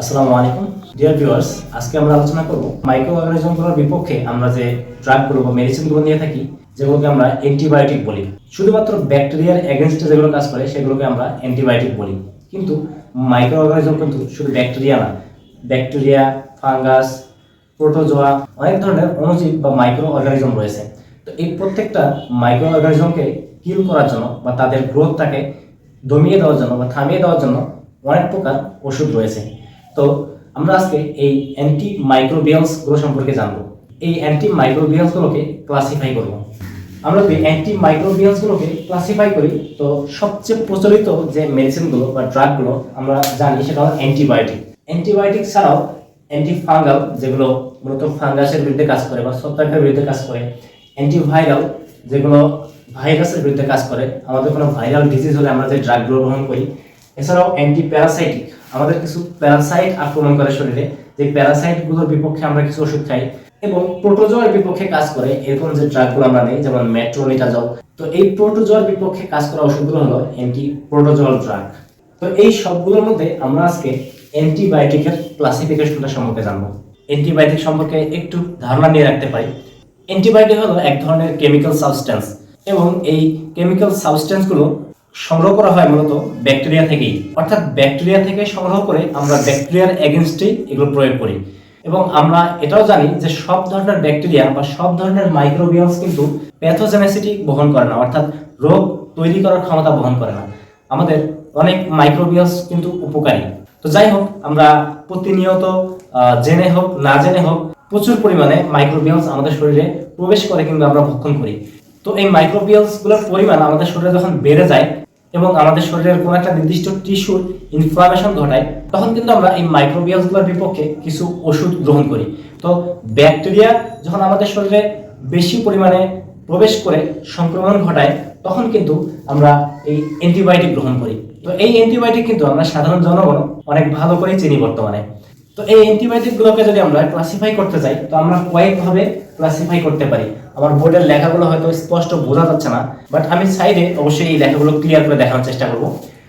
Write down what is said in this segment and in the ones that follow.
আসসালামু আলাইকুম। Dear viewers আজকে আমরা আলোচনা করব মাইক্রো অর্গানিজমগুলোর বিপক্ষে আমরা যে ড্রাগগুলো বা মেডিসিনগুলো নিয়ে থাকি, যেগুলোকে আমরা অ্যান্টিবায়োটিক বলি। শুধুমাত্র ব্যাকটেরিয়ার এগেনস্টে যেগুলো কাজ করে, সেগুলোকে আমরা অ্যান্টিবায়োটিক বলি। কিন্তু মাইক্রো অর্গানিজম কিন্তু শুধু ব্যাকটেরিয়া না ব্যাকটেরিয়া ফাঙ্গাস প্রোটোজোয়া অনেক ধরনের অণুজীব বা মাইক্রো অর্গানিজম রয়েছে। তো এই প্রত্যেকটা মাইক্রো অর্গানিজমকে কিল করার জন্য বা তাদের গ্রোথটাকে দমিয়ে দেওয়ার জন্য বা থামিয়ে দেওয়ার জন্য অনেক প্রকার ওষুধ রয়েছে। তো আমরা আজকে এই অ্যান্টি মাইক্রোবিয়ালসগুলো সম্পর্কে জানব। এই অ্যান্টি মাইক্রোবিয়ালসগুলোকে ক্লাসিফাই করব। আমরা যদি অ্যান্টি মাইক্রোবিয়ালসগুলোকে ক্লাসিফাই করি, তো সবচেয়ে প্রচলিত যে মেডিসিনগুলো বা ড্রাগগুলো আমরা জানি, সেটা হলো অ্যান্টিবায়োটিক অ্যান্টিবায়োটিক ছাড়াও অ্যান্টিফাঙ্গাল যেগুলো মূলত ফাঙ্গাসের বিরুদ্ধে কাজ করে বা ছত্রাকের বিরুদ্ধে কাজ করে অ্যান্টিভাইরাল যেগুলো ভাইরাসের বিরুদ্ধে কাজ করে, আমাদের কোনো ভাইরাল ডিজিজ হলে আমরা যে ড্রাগগুলো গ্রহণ করি, এছাড়াও অ্যান্টি প্যারাসাইটিক আমাদের কিছু প্যারাসাইট আক্রমণ করে শরীরে। যে প্যারাসাইটগুলোর বিপক্ষে আমরা কিছু ওষুধ খাই এবং প্রোটোজোয়ার বিপক্ষে কাজ করে এরকম যে ড্রাগগুলো আমরা নেই, যেমন মেট্রোনিটাজল তো এই প্রোটোজোয়ার বিপক্ষে কাজ করা ওষুধগুলো হলো অ্যান্টি প্রোটোজোয়াল ড্রাগ তো এই সবগুলোর মধ্যে আমরা আজকে অ্যান্টিবায়োটিকের ক্লাসিফিকেশনটা সম্পর্কে জানব। অ্যান্টিবায়োটিক সম্পর্কে একটু ধারণা নিয়ে রাখতে পারি। অ্যান্টিবায়োটিক হলো এক ধরনের কেমিক্যাল সাবস্টেন্স এবং এই কেমিক্যাল সাবস্টেন্সগুলো সংগ্রহ করা হয় মূলত ব্যাকটেরিয়া থেকেই। অর্থাৎ ব্যাকটেরিয়া থেকে সংগ্রহ করে আমরা ব্যাকটেরিয়ার এগেনস্টেই এগুলো প্রয়োগ করি। এবং আমরা এটাও জানি যে সব ধরনের ব্যাকটেরিয়া বা সব ধরনের মাইক্রোবিয়ালস কিন্তু প্যাথোজেনেসিটি বহন করে না, অর্থাৎ রোগ তৈরি করার ক্ষমতা বহন করে না। আমাদের অনেক মাইক্রোবিয়ালস কিন্তু উপকারী। তো যাই হোক, আমরা প্রতিনিয়ত জেনে হোক, না জেনে হোক, প্রচুর পরিমাণে মাইক্রোবিয়ালস আমাদের শরীরে প্রবেশ করে কিংবা আমরা ভক্ষণ করি। তো এই মাইক্রোবিয়ালসগুলোর পরিমাণ আমাদের শরীরে যখন বেড়ে যায় এবং আমাদের শরীরের কোনো একটা নির্দিষ্ট টিস্যুর ইনফ্লামেশন ঘটায়, তখন কিন্তু আমরা এই মাইক্রোবিয়ালসগুলোর বিপক্ষে কিছু ওষুধ গ্রহণ করি। তো ব্যাকটেরিয়া যখন আমাদের শরীরে বেশি পরিমাণে প্রবেশ করে সংক্রমণ ঘটায়, তখন কিন্তু আমরা এই অ্যান্টিবায়োটিক গ্রহণ করি। তো এই অ্যান্টিবায়োটিক কিন্তু আমরা সাধারণ জনগণ অনেক ভালো করেই চিনি বর্তমানে। তো এই অ্যান্টিবায়োটিক গুলোকে যদি আমরা ক্লাসিফাই করতে চাই তো আমরা কয়েকভাবে ক্লাসিফাই করতে পারি। আমার বোর্ডের লেখাগুলো হয়তো স্পষ্ট বোঝা যাচ্ছে না বাট আমি সাইডে অবশ্যই এই লেখাগুলো ক্লিয়ার করে দেখানোর চেষ্টা করব।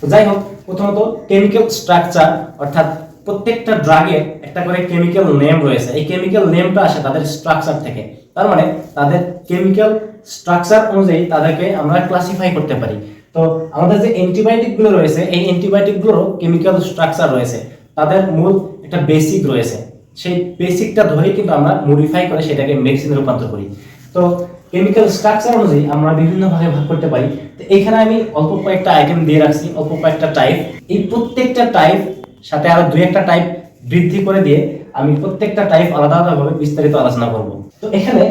তো যাই হোক, প্রথমত কেমিক্যাল স্ট্রাকচার অর্থাৎ প্রত্যেকটা ড্রাগের একটা করে কেমিক্যাল নেম রয়েছে। এই কেমিক্যাল নেমটা আসে তাদের স্ট্রাকচার থেকে। তার মানে তাদের কেমিক্যাল স্ট্রাকচার অনুযায়ী তাদেরকে আমরা ক্লাসিফাই করতে পারি। তো আমাদের যে অ্যান্টিবায়োটিকগুলো রয়েছে, এই অ্যান্টিবায়োটিক গুলোরও কেমিক্যাল স্ট্রাকচার রয়েছে। তাদের মূল একটা বেসিক রয়েছে। সেই বেসিকটা ধরেই কিন্তু আমরা মডিফাই করে সেটাকে মেডিসিনে রূপান্তর করি। তো কেমিক্যাল স্ট্রাকচার অনুযায়ী আমরা বিভিন্ন ভাগে ভাগ করতে পারি। তো এখানে আমি অল্প কয়েকটা আইটেম দিয়ে রাখছি, অল্প কয়েকটা টাইপ এই প্রত্যেকটা টাইপ সাথে আরও দুই একটা টাইপ বৃদ্ধি করে দিয়ে আমি প্রত্যেকটা টাইপ আলাদা আলাদাভাবে বিস্তারিত আলোচনা করব। তো এখানে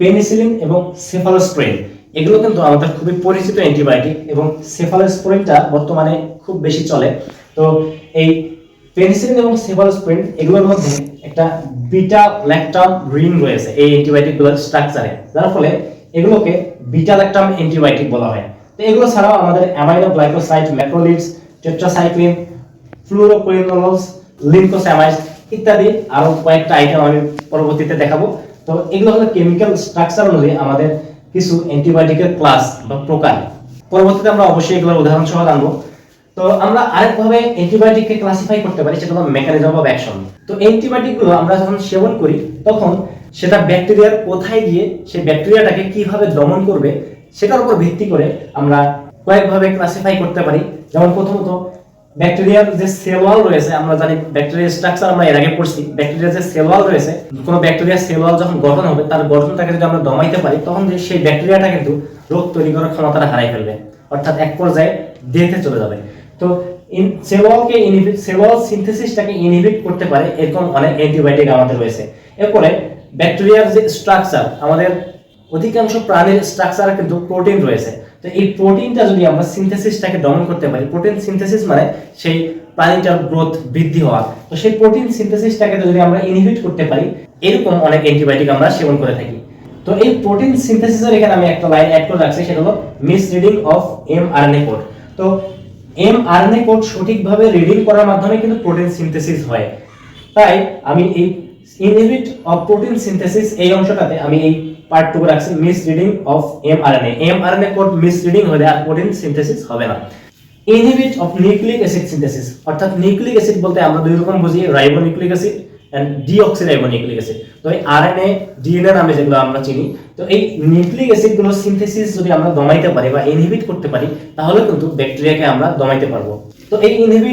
পেনিসিলিন এবং সেফালোস্প্রিন এগুলো কিন্তু আমাদের খুবই পরিচিত অ্যান্টিবায়োটিক এবং সেফালোস্প্রিনটা বর্তমানে খুব বেশি চলে। তো এই পেনিসিলিন এবং সেফালোস্প্রিন এগুলোর মধ্যে একটা বিটা ল্যাকটাম রিং রয়েছে, এই অ্যান্টিবায়োটিকগুলোর স্ট্রাকচারে যার ফলে এগুলোকে বিটা ল্যাকটাম অ্যান্টিবায়োটিক বলা হয়। তো এগুলো ছাড়াও আমাদের aminoglycoside macrolides tetracycline fluoroquinolones lincosamide ইত্যাদি আরও কয়েকটা আইটেম আমি পরবর্তীতে দেখাবো। তো এগুলো হলো কেমিক্যাল স্ট্রাকচার অনুযায়ী আমাদের কিছু অ্যান্টিবায়োটিকের ক্লাস বা প্রকার। পরবর্তীতে আমরা অবশ্যই এগুলোর উদাহরণ সহ জানব। তো আমরা আরেকভাবে অ্যান্টিবায়োটিককে ক্লাসিফাই করতে পারি, সেটা হলো মেকানিজম অফ অ্যাকশন তো অ্যান্টিবায়োটিকগুলো আমরা যখন সেবন করি, তখন সেটা ব্যাকটেরিয়ার কোথায় গিয়ে সেই ব্যাকটেরিয়াটাকে কীভাবে দমন করবে, সেটার উপর ভিত্তি করে আমরা কয়েকভাবে ক্লাসিফাই করতে পারি। যেমন প্রথমত ব্যাকটেরিয়ার যে সেল ওয়াল রয়েছে, আমরা জানি ব্যাকটেরিয়ার স্ট্রাকচার আমরা এর আগে পড়ছি ব্যাকটেরিয়ার যে সেল ওয়াল রয়েছে, কোনো ব্যাকটেরিয়ার সেল ওয়াল যখন গঠন হবে, তার গঠনটাকে যদি আমরা দমাইতে পারি, তখন যে সেই ব্যাকটেরিয়াটা কিন্তু রোগ তৈরি করার ক্ষমতাটা হারাই ফেলবে। অর্থাৎ এক পর্যায়ে ডেথে চলে যাবে। তো সেল ওয়ালকে ইনহিবিট ওয়াল সিনথেসিসটাকে ইনহিবিট করতে পারে এরকম অনেক অ্যান্টিবায়োটিক আমাদের রয়েছে। এরপরে ব্যাকটেরিয়ার যে স্ট্রাকচার আমাদের অধিকাংশ প্রাণীর স্ট্রাকচারে কিন্তু প্রোটিন রয়েছে। তো এই প্রোটিনটা যদি আমরা সিনথেসিসটাকে দমন করতে পারি প্রোটিন সিনথেসিস মানে সেই প্রাণীটার গ্রোথ বৃদ্ধি হওয়া তো সেই প্রোটিন সিনথেসিসটাকে যদি আমরা ইনহিবিট করতে পারি, এরকম অনেক অ্যান্টিবায়োটিক আমরা সেবন করে থাকি। তো এই প্রোটিন সিনথেসিসের এখানে আমি একটা লাইন অ্যাড করে রাখছি, সেটা হলো miss reading of M RNA code তো এম আরএনএ কোড সঠিকভাবে রিডিং করার মাধ্যমে কিন্তু প্রোটিন সিনথেসিস হয়। তাই আমি এই ইনহিবিট অফ প্রোটিন সিনথেসিস এই অংশটাতে আমি এই পার্টটুকু রাখছি miss reading of mRNA mRNA code miss reading হলে আর প্রোটিন সিনথেসিস হবে না। Inhibit of nucleic acid synthesis অর্থাৎ নিউক্লিক অ্যাসিড বলতে আমরা দুই রকম বুঝি রাইবোনিউক্লিক অ্যাসিড ডিঅক্সিরাইবোনিউক্লিক অ্যাসিড তো এই আরএনএ ডিএনএ নামে যেগুলো আমরা চিনি, তো এই নিউক্লিক সিনথেসিস যদি আমরা দমাইতে পারি বা ইনহিবিট করতে পারি, তাহলে কিন্তু ব্যাকটেরিয়াকে আমরা দমাইতে পারব। তো এই ইনহিবি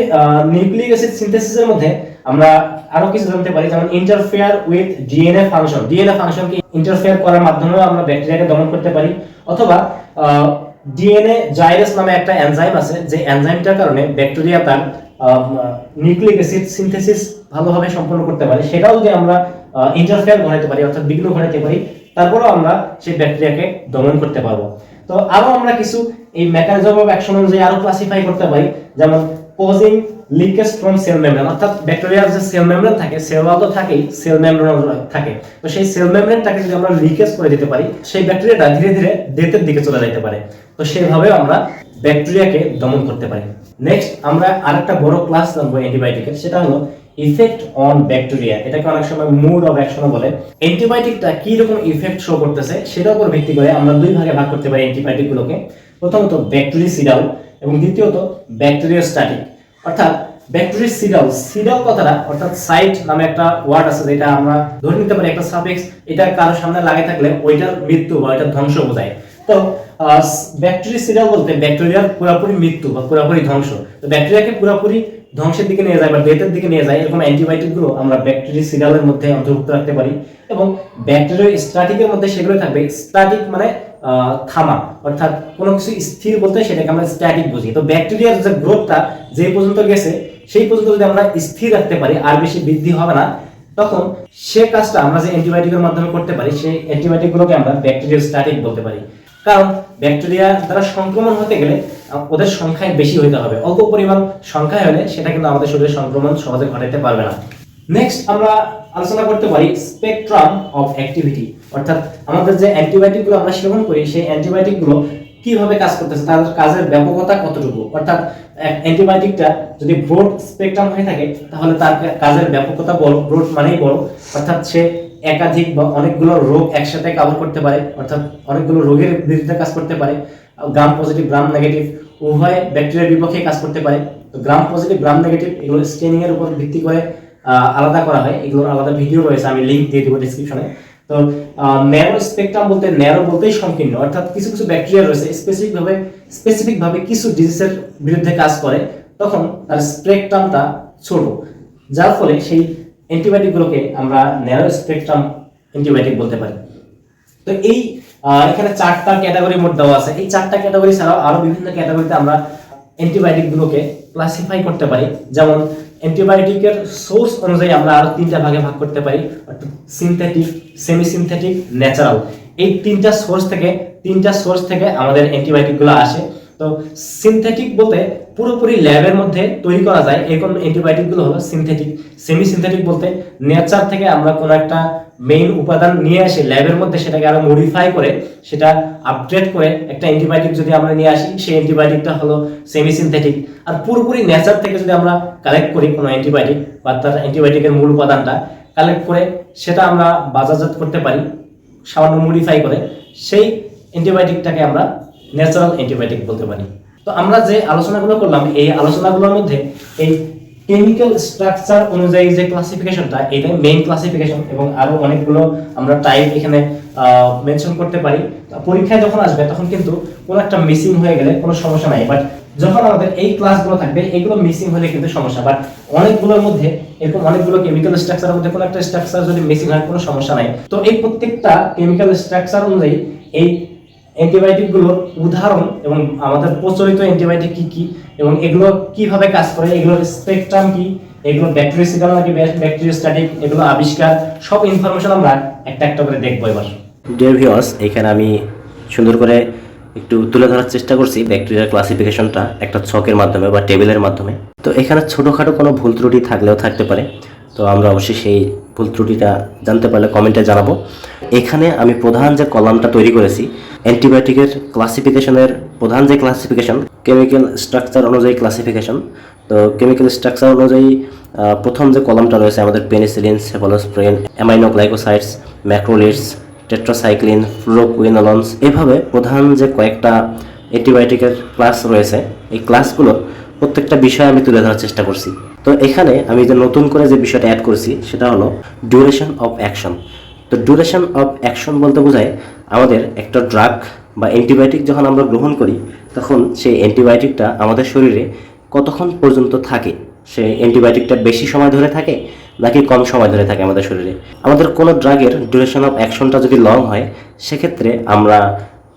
নিউক্লিক অ্যাসিড সিনথেসিসের মধ্যে আমরা আরও কিছু জানতে পারি, যেমন interfere with DNA function DNA ফাংশনকে ইন্টারফেয়ার করার মাধ্যমেও আমরা ব্যাকটেরিয়াকে দমন করতে পারি, অথবা ডিএনএ জাইরাস নামে একটা এনজাইম আছে, যে এনজাইমটার কারণে ব্যাকটেরিয়া তার নিউক্লিক অ্যাসিড সিনথেসিস ভালোভাবে সম্পন্ন করতে পারি। সেটাও যদি আমরা ইন্টারফেয়ার ঘটাতে পারি, অর্থাৎ বিঘ্ন ঘটাতে পারি, তারপরেও আমরা সেই ব্যাকটেরিয়াকে দমন করতে পারব। তো আরও আমরা কিছু এই মেকানিজম অফ অ্যাকশন অনুযায়ী আরও ক্লাসিফাই করতে পারি, যেমন causing leakage from cell membrane অর্থাৎ ব্যাকটেরিয়ার যে সেল মেমব্রেন থাকে সেল তো থাকেই সেল মেমব্রেন থাকে। তো সেই সেল মেমব্রেনটাকে যদি আমরা লিকেজ করে দিতে পারি, সেই ব্যাকটেরিয়াটা ধীরে ধীরে ডেথের দিকে চলে যেতে পারে। তো সেভাবেও আমরা ব্যাকটেরিয়াকে দমন করতে পারি। নেক্সট আমরা আরেকটা বড় ক্লাস জানব অ্যান্টিবায়োটিকের সেটা হলো ইফেক্ট অন ব্যাকটেরিয়া এটাকে অনেক সময় মুড অফ অ্যাকশন বলে। অ্যান্টিবায়োটিকটা কি রকম ইফেক্ট শো করতেছে, সেটার উপর ভিত্তি করে আমরা দুই ভাগে ভাগ করতে পারি অ্যান্টিবায়োটিক গুলোকে। প্রথমত ব্যাকটেরিসিডাল এবং দ্বিতীয়ত ব্যাকটেরিওস্ট্যাটিক অর্থাৎ ব্যাকটেরিসিডাল সিডাল কথাটা, অর্থাৎ সাইট নামে একটা ওয়ার্ড আছে যেটা আমরা ধরে নিতে পারি, একটা সাফিক্স এটা কারও সামনে লাগে থাকলে ওইটার মৃত্যু বা ওইটার ধ্বংস বোঝায়। তো ব্যাকটেরিসিডাল বলতে ব্যাকটেরিয়ার পুরোপুরি মৃত্যু বা পুরোপুরি ধ্বংস। তো ব্যাকটেরিয়াকে পুরোপুরি ধ্বংসের দিকে নিয়ে যায় বা ডেথের দিকে নিয়ে যায়, এরকম আমরা ব্যাকটেরিসিডালের মধ্যে অন্তর্ভুক্ত রাখতে পারি এবং ব্যাকটেরিয়া মধ্যে সেগুলো থাকবে মানে থামা, অর্থাৎ কোনো কিছু স্থির বলতে সেটাকে আমরা স্ট্যাটিক বুঝি। তো ব্যাকটেরিয়ার যে গ্রোথটা যে পর্যন্ত গেছে, সেই পর্যন্ত যদি আমরা স্থির রাখতে পারি, আর বেশি বৃদ্ধি হবে না, তখন সে কাজটা আমরা যে অ্যান্টিবায়োটিকের মাধ্যমে করতে পারি, সেই অ্যান্টিবায়োটিক গুলোকে আমরা ব্যাকটেরিয়া স্ট্যাটিক বলতে পারি। কারণ ব্যাকটেরিয়া দ্বারা সংক্রমণ হতে গেলে ওদের সংখ্যায় বেশি হইতে হবে। অল্প পরিমাণ সংখ্যায় হলে সেটা কিন্তু আমাদের শরীরে সংক্রমণ সহজে ঘটাতে পারবে না। নেক্সট আমরা আলোচনা করতে পারি স্পেকট্রাম অফ অ্যাক্টিভিটি অর্থাৎ আমাদের যে অ্যান্টিবায়োটিকগুলো আমরা সেবন করি, সেই অ্যান্টিবায়োটিকগুলো কীভাবে কাজ করতেছে, তার কাজের ব্যাপকতা কতটুকু? অর্থাৎ অ্যান্টিবায়োটিকটা যদি ব্রড স্পেকট্রাম হয়ে থাকে, তাহলে তার কাজের ব্যাপকতা বড় ব্রড মানেই বড়। অর্থাৎ সে একাধিক বা অনেকগুলো রোগ একসাথে কভার করতে পারে, অর্থাৎ অনেকগুলো রোগের বিরুদ্ধে কাজ করতে পারে। গ্রাম পজিটিভ গ্রাম নেগেটিভ উভয় ব্যাকটেরিয়ার বিপক্ষে কাজ করতে পারে। তো গ্রাম পজিটিভ গ্রাম নেগেটিভ এগুলো স্টেনিং এর উপর ভিত্তি করে আলাদা করা হয়। এগুলোর আলাদা ভিডিও রয়েছে, আমি লিঙ্ক দিয়ে দেবো ডিসক্রিপশনে তো ন্যারো স্পেকট্রাম বলতে ন্যারো বলতেই সংকীর্ণ, অর্থাৎ কিছু কিছু ব্যাকটেরিয়া রয়েছে স্পেসিফিক ভাবে স্পেসিফিক ভাবে কিছু ডিজিজের বিরুদ্ধে কাজ করে, তখন তার স্পেকট্রামটা ছোট। যার ফলে সেই অ্যান্টিবায়োটিক গুলোকে আমরা ন্যারো স্পেকট্রাম অ্যান্টিবায়োটিক বলতে পারি। তো এই এখানে চারটা ক্যাটাগরি মোট দেওয়া আছে। এই চারটা ক্যাটাগরি ছাড়াও আরও বিভিন্ন ক্যাটাগরিতে আমরা অ্যান্টিবায়োটিক গুলোকে ক্লাসিফাই করতে পারি। যেমন অ্যান্টিবায়োটিকের সোর্স অনুযায়ী আমরা আরও তিনটা ভাগে ভাগ করতে পারি। অর্থাৎ সিনথেটিক সেমি সিনথেটিক ন্যাচারাল এই তিনটা সোর্স থেকে, তিনটা সোর্স থেকে আমাদের অ্যান্টিবায়োটিকগুলো আসে। তো সিনথেটিক বলতে পুরোপুরি ল্যাবের মধ্যে তৈরি করা যায়। এরকম অ্যান্টিবায়োটিকগুলো হলো সিনথেটিক সেমি সিনথেটিক বলতে নেচার থেকে আমরা কোনো একটা মেইন উপাদান নিয়ে আসি ল্যাবের মধ্যে সেটাকে আরও মডিফাই করে, সেটা আপডেট করে একটা অ্যান্টিবায়োটিক যদি আমরা নিয়ে আসি, সেই অ্যান্টিবায়োটিকটা হলো সেমি সিনথেটিক আর পুরোপুরি নেচার থেকে যদি আমরা কালেক্ট করি কোনো অ্যান্টিবায়োটিক বা তার অ্যান্টিবায়োটিকের মূল উপাদানটা কালেক্ট করে সেটা আমরা বাজারজাত করতে পারি, সামান্য মডিফাই করে, সেই অ্যান্টিবায়োটিকটাকে আমরা ন্যাচারাল অ্যান্টিবায়োটিক বলতে পারি। তো আমরা যে আলোচনাগুলো করলাম, এই আলোচনাগুলোর মধ্যে এই কেমিক্যাল স্ট্রাকচার অনুযায়ী যে ক্লাসিফিকেশনটা এটাই মেইন ক্লাসিফিকেশন এবং আরও অনেকগুলো আমরা টাইপ এখানে মেনশন করতে পারি। পরীক্ষায় যখন আসবে, তখন কিন্তু কোনো একটা মিসিং হয়ে গেলে কোনো সমস্যা নাই। বাট যখন আমাদের এই ক্লাসগুলো থাকবে, এগুলো মিসিং হলে কিন্তু সমস্যা। বাট অনেকগুলোর মধ্যে, এরকম অনেকগুলো কেমিক্যাল স্ট্রাকচারের মধ্যে কোনো একটা স্ট্রাকচার যদি মিসিং হয়, কোনো সমস্যা নাই। তো এই প্রত্যেকটা কেমিক্যাল স্ট্রাকচার অনুযায়ী এই অ্যান্টিবায়োটিকগুলোর উদাহরণ এবং আমাদের প্রচলিত অ্যান্টিবায়োটিক কি কি এবং এগুলো কীভাবে কাজ করে, এগুলোর স্পেকট্রাম কি এগুলো ব্যাকটেরিয়াল নাকি ব্যাকটেরিওস্ট্যাটিক এগুলো আবিষ্কার, সব ইনফরমেশন আমরা একটা একটা করে দেখব এবার। ডিয়ার ভিউয়ার্স এখানে আমি সুন্দর করে একটু তুলে ধরার চেষ্টা করছি ব্যাকটেরিয়ার ক্লাসিফিকেশনটা একটা ছকের মাধ্যমে বা টেবিলের মাধ্যমে। তো এখানে ছোটোখাটো কোনো ভুল ত্রুটি থাকলেও থাকতে পারে। তো আমরা অবশ্যই সেই ভুল ত্রুটিটা জানতে পারলে কমেন্টে জানাব। এখানে আমি প্রধান যে কলামটা তৈরি করেছি, অ্যান্টিবায়োটিকের ক্লাসিফিকেশনের প্রধান যে ক্লাসিফিকেশন কেমিক্যাল স্ট্রাকচার অনুযায়ী ক্লাসিফিকেশন তো কেমিক্যাল স্ট্রাকচার অনুযায়ী প্রথম যে কলামটা রয়েছে আমাদের পেনিসিলিন সেফালোস্প্রিন অ্যামাইনোগ্লাইকোসাইডস ম্যাক্রোলিডস টেট্রাসাইক্লিন ফ্লোকুইনোলন্স এভাবে প্রধান যে কয়েকটা অ্যান্টিবায়োটিকের ক্লাস রয়েছে, এই ক্লাসগুলো প্রত্যেকটা বিষয় আমি তুলে ধরার চেষ্টা করছি। তো এখানে আমি যে নতুন করে যে বিষয়টা অ্যাড করছি, সেটা হলো ডিউরেশন অফ অ্যাকশন তো ডিউরেশন অফ অ্যাকশন বলতে বোঝায় আমাদের একটা ড্রাগ বা অ্যান্টিবায়োটিক যখন আমরা গ্রহণ করি, তখন সেই অ্যান্টিবায়োটিকটা আমাদের শরীরে কতক্ষণ পর্যন্ত থাকে? সে অ্যান্টিবায়োটিকটা বেশি সময় ধরে থাকে নাকি কম সময় ধরে থাকে আমাদের শরীরে? আমাদের কোনো ড্রাগের ডিউরেশন অফ অ্যাকশনটা যদি লং হয়, সেক্ষেত্রে আমরা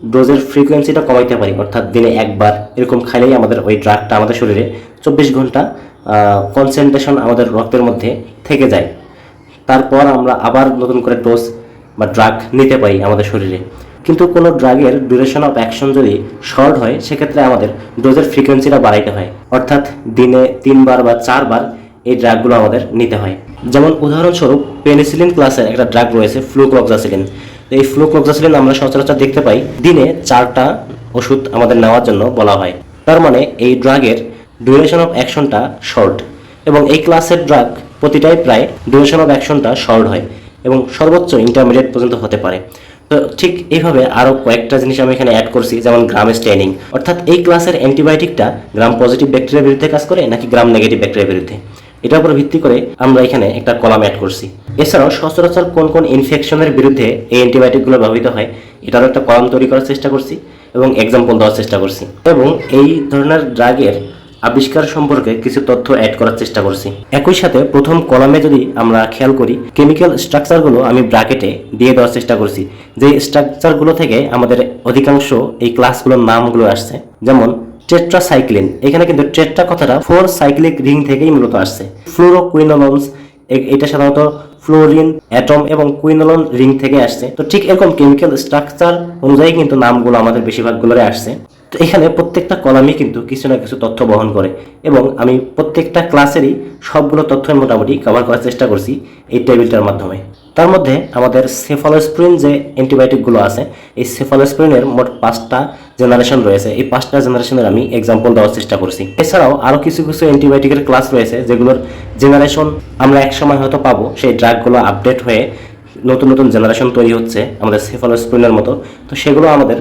ডোজের ফ্রিকোয়েন্সিটা কমাইতে পারি, অর্থাৎ দিনে একবার এরকম খাইলেই আমাদের ওই ড্রাগটা আমাদের শরীরে চব্বিশ ঘণ্টা কনসেন্ট্রেশন আমাদের রক্তের মধ্যে থেকে যায়। তারপর আমরা আবার নতুন করে ডোজ বা ড্রাগ নিতে পারি আমাদের শরীরে। কিন্তু কোনো ড্রাগের ডিউরেশন অফ অ্যাকশন যদি শর্ট হয়, সেক্ষেত্রে আমাদের ডোজের ফ্রিকোয়েন্সিটা বাড়াইতে হয়। অর্থাৎ দিনে তিনবার বা চারবার এই ড্রাগগুলো আমাদের নিতে হয়। যেমন উদাহরণস্বরূপ পেনিসিলিন ক্লাসের একটা ড্রাগ রয়েছে ফ্লুক্লক্সাসিলিন এই ফ্লুক্লক্সাসিলিন আমরা সচরাচর দেখতে পাই, দিনে চারটা ওষুধ আমাদের নেওয়ার জন্য বলা হয়। তার মানে এই ড্রাগের ডিউরেশন অফ অ্যাকশনটা শর্ট এবং এই ক্লাসের ড্রাগ প্রতিটাই প্রায় ডিউরেশন অফ অ্যাকশনটা শর্ট হয় এবং সর্বোচ্চ ইন্টারমিডিয়েট পর্যন্ত হতে পারে। তো ঠিক এইভাবে আরও কয়েকটা জিনিস আমি এখানে অ্যাড করছি, যেমন গ্রাম স্টেনিং অর্থাৎ এই ক্লাসের অ্যান্টিবায়োটিকটা গ্রাম পজিটিভ ব্যাকটেরিয়ার বিরুদ্ধে কাজ করে, নাকি গ্রাম নেগেটিভ ব্যাকটেরিয়ার বিরুদ্ধে? এটার উপর ভিত্তি করে আমরা এখানে একটা কলাম অ্যাড করছি। এছাড়াও সচরাচর কোন কোন ইনফেকশনের বিরুদ্ধে এই অ্যান্টিবায়োটিকগুলো ব্যবহৃত হয়, এটারও একটা কলাম তৈরি করার চেষ্টা করছি এবং এক্সাম্পল দেওয়ার চেষ্টা করছি। এবং এই ধরনের ড্রাগের আবিষ্কার সম্পর্কে কিছু তথ্য অ্যাড করার চেষ্টা করছি। একই সাথে প্রথম কলামে যদি আমরা খেয়াল করি কেমিক্যাল স্ট্রাকচারগুলো আমি ব্র্যাকেটে দিয়ে দেওয়ার চেষ্টা করছি। যে স্ট্রাকচারগুলো থেকে আমাদের অধিকাংশ এই ক্লাসগুলোর নামগুলো আসছে, যেমন টেট্রাসাইক্লিন এখানে কিন্তু টেট্রা কথাটা ফোর সাইক্লিক রিং থেকেই মূলত আসছে। ফ্লোরোকুইনোলনস এটা সাধারণত ফ্লোরিন অ্যাটম এবং কুইনোলন রিং থেকে আসছে। তো ঠিক এরকম কেমিক্যাল স্ট্রাকচার অনুযায়ী কিন্তু নামগুলো আমাদের বেশিরভাগগুলোরে আসছে। তো এখানে প্রত্যেকটা কলামই কিন্তু কিছু না কিছু তথ্য বহন করে এবং আমি প্রত্যেকটা ক্লাসেরই সবগুলো তথ্য মোটামুটি কভার করার চেষ্টা করছি এই টেবিলটার মাধ্যমে। তার মধ্যে আমাদের সেফালোস্প্রিন যে অ্যান্টিবায়োটিকগুলো আছে, এই সেফালোস্প্রিনের মোট পাঁচটা জেনারেশন রয়েছে, এই পাঁচটা জেনারেশনের আমি এক্সাম্পল দেওয়ার চেষ্টা করছি। এছাড়াও আরও কিছু কিছু অ্যান্টিবায়োটিকের ক্লাস রয়েছে, যেগুলোর জেনারেশন আমরা এক সময় হয়তো পাবো, সেই ড্রাগগুলো আপডেট হয়ে নতুন নতুন জেনারেশন তৈরি হচ্ছে আমাদের সেফালোস্প্রিনের মতো। তো সেগুলো আমাদের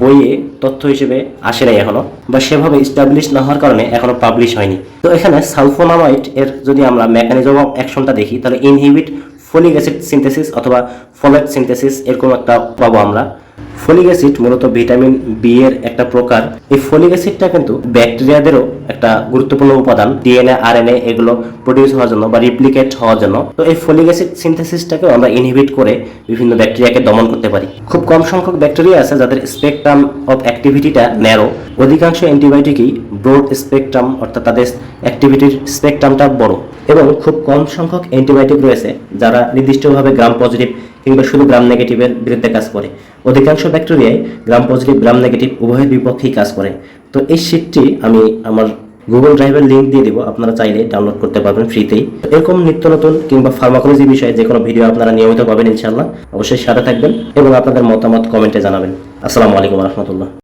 বইয়ে তথ্য হিসেবে আসে নাই এখনও, বা সেভাবে স্টাবলিশ না হওয়ার কারণে এখনও পাবলিশ হয়নি। তো এখানে সালফোনামাইড এর যদি আমরা মেকানিজম অফ অ্যাকশনটা দেখি, তাহলে ইনহিবিট ফলিক অ্যাসিড সিনথেসিস অথবা ফলেট সিনথেসিস এরকম একটা পাবো আমরা। ফলিক অ্যাসিড মূলত ভিটামিন বি এর একটা প্রকার। এই ফলিক অ্যাসিডটা কিন্তু ব্যাকটেরিয়াদেরও একটা গুরুত্বপূর্ণ উপাদান। ডিএনএ আরএনএ এগুলো প্রডিউস হওয়ার জন্য বা রিপ্লিকেট হওয়ার জন্য। তো এই ফলিক অ্যাসিড সিনথেসিসটাকেও আমরা ইনহিবিট করে বিভিন্ন ব্যাকটেরিয়াকে দমন করতে পারি। খুব কম সংখ্যক ব্যাকটেরিয়া আছে যাদের স্পেকট্রাম অফ অ্যাক্টিভিটিটা ন্যারো অধিকাংশ অ্যান্টিবায়োটিকই ব্রড স্পেকট্রাম অর্থাৎ তাদের অ্যাক্টিভিটির স্পেকট্রামটা বড়। এবং খুব কম সংখ্যক অ্যান্টিবায়োটিক রয়েছে যারা নির্দিষ্টভাবে গ্রাম পজিটিভ কিংবা শুধু গ্রাম নেগেটিভের বিরুদ্ধে কাজ করে। অধিকাংশ ব্যাকটেরিয়ায় গ্রাম পজিটিভ গ্রাম নেগেটিভ উভয়ের বিপক্ষেই কাজ করে। তো এই শীটটি আমি আমার গুগল ড্রাইভের লিঙ্ক দিয়ে দিব, আপনারা চাইলে ডাউনলোড করতে পারবেন ফ্রিতেই এরকম নিত্য নতুন কিংবা ফার্মাকোলজি বিষয়ে যে কোনো ভিডিও আপনারা নিয়মিত পাবেন ইনশাল্লাহ অবশ্যই সাথে থাকবেন এবং আপনাদের মতামত কমেন্টে জানাবেন। আসসালামু আলাইকুম রহমতুল্লাহ।